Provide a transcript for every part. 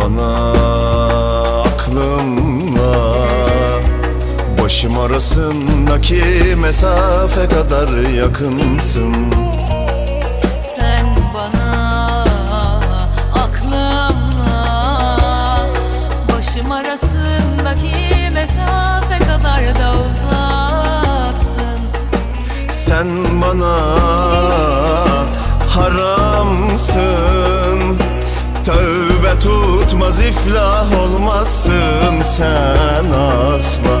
bana aklımla. Başım arasındaki mesafe kadar yakınsın. Sen bana aklımla. Başım arasındaki mesafe kadar da uzaksın Sen bana haramsın. Tövbe tutmaz iflah olmazsın sen asla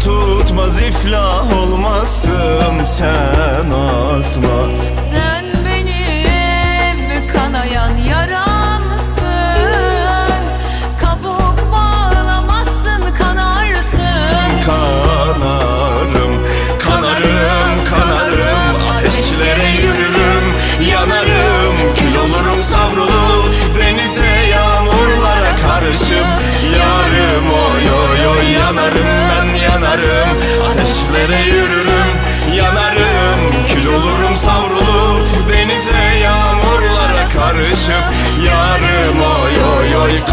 Tutmaz iflah olmazsın sen asla. Sen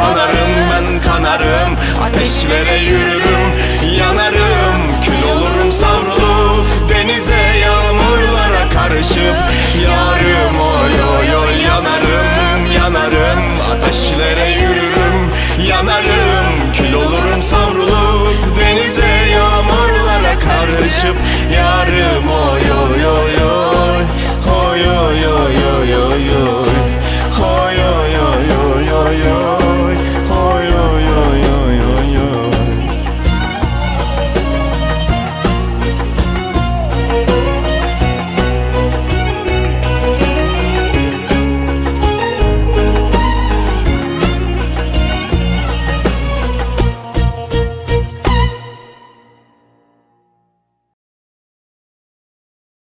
kanarım ben kanarım. Ateşlere yürürüm, yanarım. Kül olurum savrulup denize yağmurlara karışıp Yarım oy oy oy yanarım yanarım. Ateşlere yürürüm yanarım. Kül olurum savrulup denize yağmurlara karışıp. Yarım oy